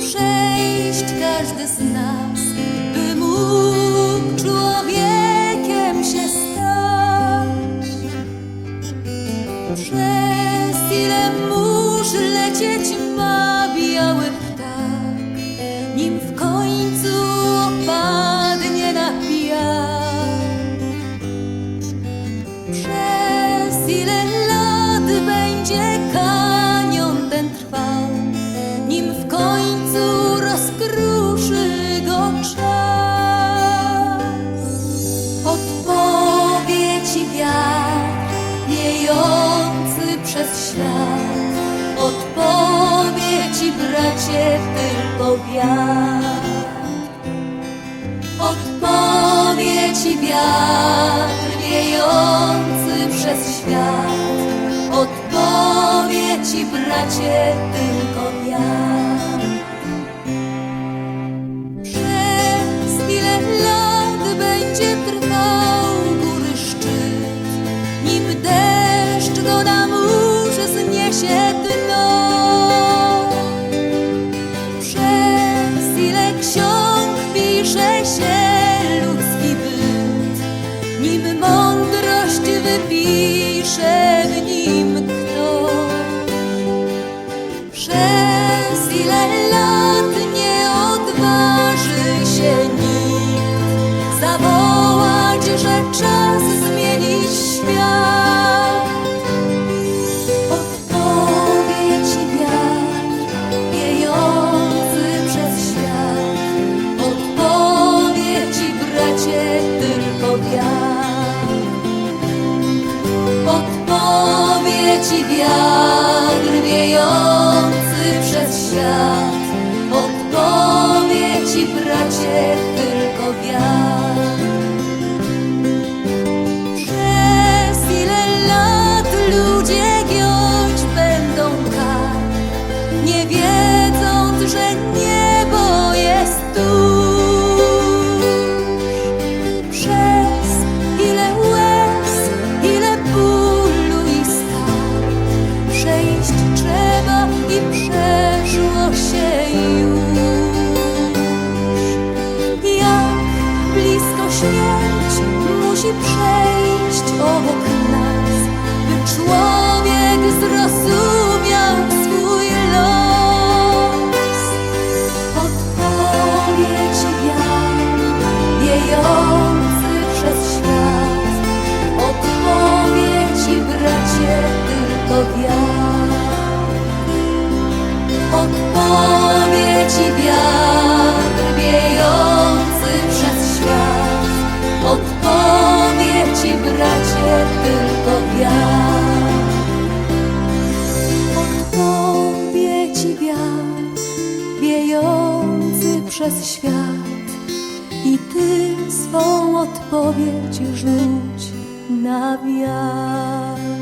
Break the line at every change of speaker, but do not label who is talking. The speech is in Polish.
przejść każdy z nas. świat. Odpowiedzi, bracie, tylko wiatr. Odpowiedzi wiatr wiejący przez świat. Odpowiedzi, bracie, tylko wiatr. leci wiatr wiejący przez świat. Odpowie ci, bracie, tylko wiatr. Przez ile lat ludzie giąć będą kar, nie wiedząc, że niebo jest tu. śmierć musi przejść obok nas, by człowiek zrozumiał. przez świat i ty swą odpowiedź rzuć na wiatr.